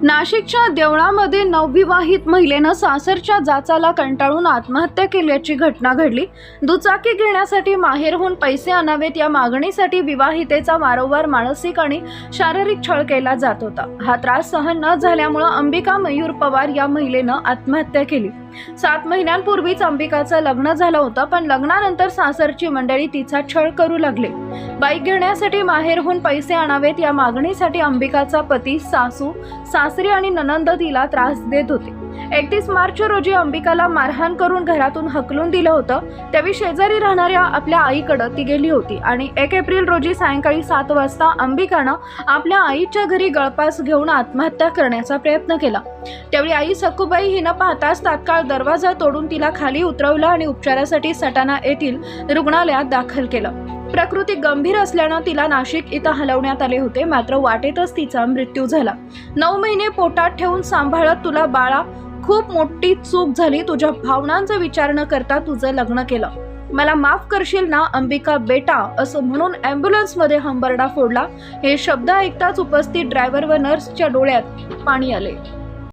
नाशिकच्या देवळामध्ये नवविवाहित महिलेनं सासरच्या जाचाला कंटाळून आत्महत्या केल्याची घटना घडली. दुचाकी घेण्यासाठी माहेरहून पैसे आणावेत या मागणीसाठी विवाहितेचा वारंवार मानसिक आणि शारीरिक छळ केला जात होता. हा त्रास सहन न झाल्यामुळं अंबिका मयूर पवार या महिलेनं आत्महत्या केली. सात महिन्यांपूर्वीच अंबिकाचं लग्न झालं होतं पण लग्नानंतर सासरची मंडळी तिचा छळ करू लागले. बाईक घेण्यासाठी माहेरहून पैसे आणावेत या मागणीसाठी अंबिकाचा पती सासू सासरी आणि ननंद तिला त्रास देत होते. एकतीस मार्च रोजी अंबिकाला मारहाण करून घरातून हकलून दिलं होतं. त्यावेळी शेजारी राहणाऱ्या आपल्या आईकडं ती गेली होती आणि एक एप्रिल रोजी सायंकाळी सात वाजता अंबिकानं आपल्या आईच्या घरी गळपास घेऊन आत्महत्या करण्याचा प्रयत्न केला. त्यावेळी आई सखूबाई हिनं पाहताच तात्काळ दरवाजा तोडून तिला खाली उतरवलं आणि उपचारासाठी सटाणा येथील रुग्णालयात दाखल केलं. प्रकृती गंभीर असल्यानं तिला नाशिक इथं हलवण्यात आले होते. मात्र वाटेतच तिचा मृत्यू झाला. नऊ महिने पोटात ठेवून सांभाळत तुला बाळा खूप मोठी चूक झाली. तुझ्या भावनांचा विचार न करता तुझं लग्न केलं. मला माफ करशील ना अंबिका बेटा असं म्हणून ॲम्ब्युलन्समध्ये हंबरडा फोडला. हे शब्द ऐकताच उपस्थित ड्रायव्हर व नर्सच्या डोळ्यात पाणी आले.